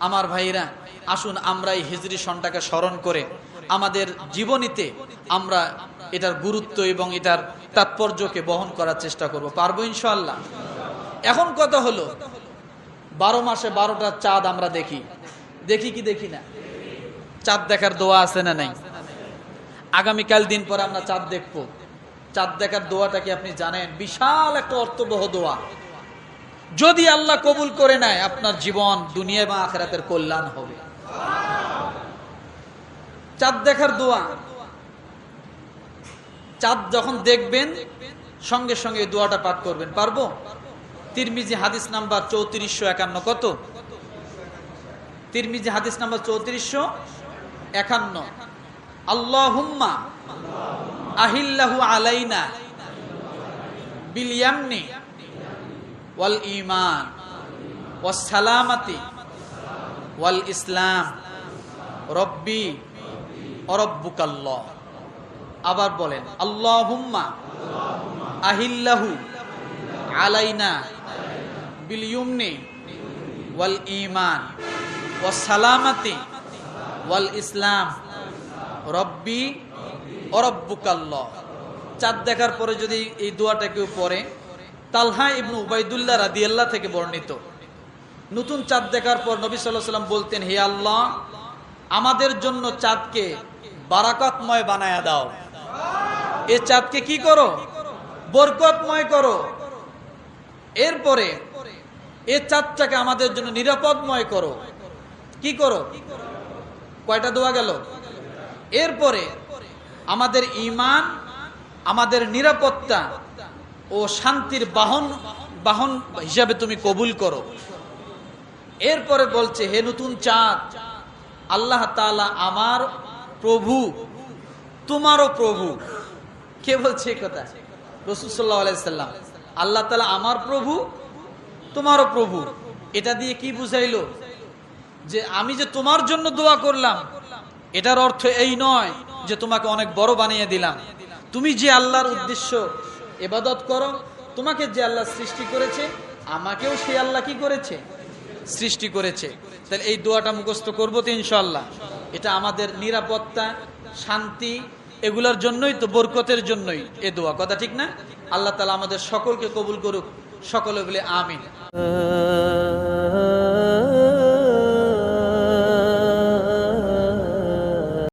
আমার ভাইরা আসুন আমরা এই হিজরি সনটাকে স্মরণ করে আমাদের জীবনীতে আমরা এটার গুরুত্ব এবং এটার তাৎপর্যকে বহন করার চেষ্টা করব। পারব ইনশাল্লাহ এখন কথা হলো, বারো মাসে বারোটা চাঁদ আমরা দেখি। দেখি কি দেখি না? চাঁদ দেখার দোয়া আছে না নাই? আগামীকাল দিন পরে আমরা চাঁদ দেখব। চাঁদ দেখার দোয়াটা কি আপনি জানেন? বিশাল একটা অর্থবহ দোয়া। যদি আল্লাহ কবুল করে নেয়, আপনার জীবন দুনিয়া এবং আখেরাতের কল্যাণ হবে। চাঁদ দেখার দোয়া। চাঁদ যখন দেখবেন, সঙ্গে সঙ্গে দোয়াটা পাঠ করবেন। পারব? তিরমিজি হাদিস নাম্বার চৌত্রিশশো একান্ন, কত? তিরমিজি হাদিস নাম্বার চৌত্রিশশো একান্ন। আল্লাহুম্মা আহিল্লাহু আলাইনা বিল ইয়ামনি ওয়াল ইমান ওয়াস সালামাতি, ওয়াল ইসলাম, রব্বি অরব্বুকাল্ল আবার বলেন, আল্লাহুম্মা আহিল্লাহু আলাইনা বিল ইউমনি ওয়াল ইমান ওয়াস সালামাতি, ওয়াল ইসলাম, রব্বি অরব্বুকাল্ল চাঁদ দেখার পরে যদি এই দোয়াটা কেউ পড়ে তালহা ইবনু উবাইদুল্লাহ রাদিয়াল্লাহ থেকে বর্ণিত। নতুন চাঁদ দেখার পর নবী সাল্লাহ সাল্লাম বলতেন, হে আল্লাহ, আমাদের জন্য চাঁদকে বারাকতময় বানায়া দাও। এ চাঁদকে কি করো? বরকতময় করো। এরপরে এ চাঁদটাকে আমাদের জন্য নিরাপদময় করো। কি করো? কয়টা দোয়া গেল? এরপরে আমাদের ইমান আমাদের নিরাপত্তা ও শান্তির বাহন বাহন হিসাবে তুমি কবুল করো। এরপরে বলছে, হে নতুন চাঁদ, আল্লাহ তাআলা আমার প্রভু, তোমারও প্রভু। কে বলছে কথা? রসুল্লাহ আল্লাহ তালা আমার প্রভু, তোমারও প্রভু। এটা দিয়ে কি বুঝাইলো? যে আমি যে তোমার জন্য দোয়া করলাম, এটার অর্থ এই নয় যে তোমাকে অনেক বড় বানিয়ে দিলাম। তুমি যে আল্লাহর উদ্দেশ্য এবাদত করো, তোমাকে যে আল্লাহ সৃষ্টি করেছে, আমাকেও সেই আল্লাহ কি করেছে? সৃষ্টি করেছে। তাহলে এই দোয়াটা মুখস্থ করব তো ইনশাল্লাহ এটা আমাদের নিরাপত্তা, শান্তি, এগুলোর জন্যই তো, বরকতের জন্যই এ দোয়া। কথা ঠিক না? আল্লাহ তালা আমাদের সকলকে কবুল করুক। সকলে বলে আমিন।